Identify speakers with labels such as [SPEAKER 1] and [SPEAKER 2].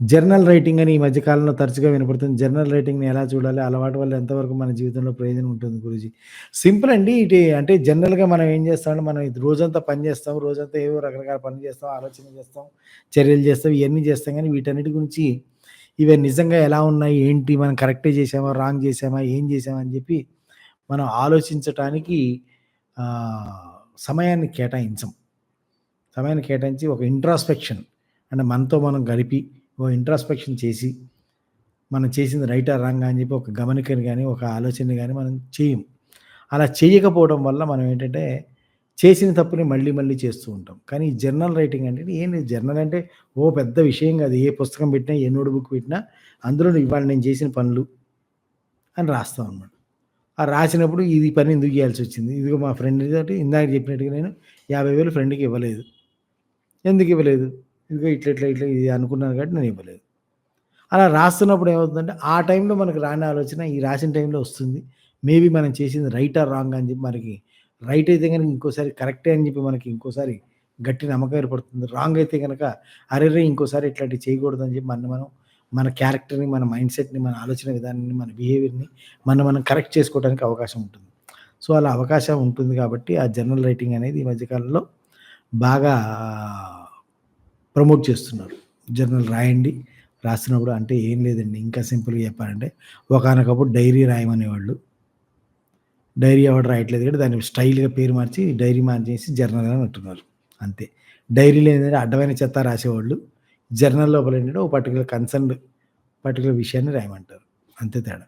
[SPEAKER 1] Journal writing అని ఈ మధ్య కాలంలో తరచుగా వినపడుతుంది. జర్నల్ రైటింగ్‌ని ఎలా చూడాలి? అలవాటు వల్ల ఎంతవరకు మన జీవితంలో ప్రయోజనం ఉంటుంది గురూజీ? సింపుల్ అండి. ఇటు అంటే జనరల్‌గా మనం ఏం చేస్తామంటే మనం రోజంతా పని చేస్తాం. రోజంతా ఏవో రకరకాల పని చేస్తాం. ఆలోచన చేస్తాం. చర్యలు చేస్తాం. ఇవన్నీ చేస్తాం కానీ వీటన్నిటి గురించి ఇవి నిజంగా ఎలా ఉన్నాయి? ఏంటి? మనం కరెక్టే చేశామా? రాంగ్ చేశామా? ఏం చేసామా అని చెప్పి మనం ఆలోచించటానికి సమయాన్ని కేటాయించం. సమయాన్ని కేటాయించి ఒక ఇంట్రాస్పెక్షన్ అంటే మనతో మనం గడిపి, ఓ ఇంట్రాస్పెక్షన్ చేసి, మనం చేసింది రైటా? రాంగా? అని చెప్పి ఒక గమనికని కానీ ఒక ఆలోచనని కానీ మనం చేయం అలా చేయకపోవడం వల్ల మనం ఏంటంటే, చేసిన తప్పుని మళ్ళీ మళ్ళీ చేస్తూ ఉంటాం. కానీ జర్నల్ రైటింగ్ అంటే ఏం లేదు. జర్నల్ అంటే ఓ పెద్ద విషయం కాదు. ఏ పుస్తకం పెట్టినా, ఏ నోట్ బుక్ పెట్టినా అందులో ఇవాళ నేను చేసిన పనులు అని రాస్తాం అన్నమాట. ఆ రాసినప్పుడు ఇది పని ఎందుకు చేయాల్సొచ్చింది? ఇదిగో మా ఫ్రెండ్ తోటి ఇందాక చెప్పినట్టుగా నేను యాభై వేలు ఫ్రెండ్‌కి ఇవ్వలేదు. ఎందుకు ఇవ్వలేదు? ఇదిగో ఇట్లా, ఇట్లా, ఇట్లా ఇది అనుకున్నాను కాబట్టి నేను ఇవ్వలేదు. అలా రాస్తున్నప్పుడు ఏమవుతుందంటే, ఆ టైంలో మనకు రాని ఆలోచన ఈ రాసిన టైంలో వస్తుంది. మేబీ మనం చేసింది రైట్ ఆర్ రాంగ్ అని చెప్పి మనకి రైట్ అయితే కనుక ఇంకోసారి కరెక్టే అని చెప్పి మనకి ఇంకోసారి గట్టి నమ్మకం ఏర్పడుతుంది. రాంగ్ అయితే కనుక అరే రే ఇంకోసారి ఇట్లాంటివి చేయకూడదు అని చెప్పి మన మనం మన క్యారెక్టర్‌ని, మన మైండ్ సెట్ని మన ఆలోచన విధానాన్ని, మన బిహేవియర్‌ని మనం మనం కరెక్ట్ చేసుకోవడానికి అవకాశం ఉంటుంది. సో, అలా అవకాశం ఉంటుంది కాబట్టి ఆ జర్నల్ రైటింగ్ అనేది ఈ మధ్యకాలంలో బాగా ప్రమోట్ చేస్తున్నారు. జర్నల్ రాయండి. రాస్తున్నప్పుడు అంటే ఏం లేదండి. ఇంకా సింపుల్‌గా చెప్పాలంటే ఒకానొకప్పుడు డైరీ రాయమనేవాళ్ళు. డైరీ ఎవరు రాయట్లేదు కాబట్టి దాన్ని స్టైల్‌గా పేరు మార్చి డైరీ మార్చేసి జర్నల్ అని అంటున్నారు. అంతే. డైరీలో ఏంటంటే అడ్డమైన చెత్త రాసేవాళ్ళు. జర్నల్ లోపల ఏంటంటే ఒక పర్టికులర్ కన్సర్న్ పర్టికులర్ విషయాన్ని రాయమంటారు. అంతే తేడా.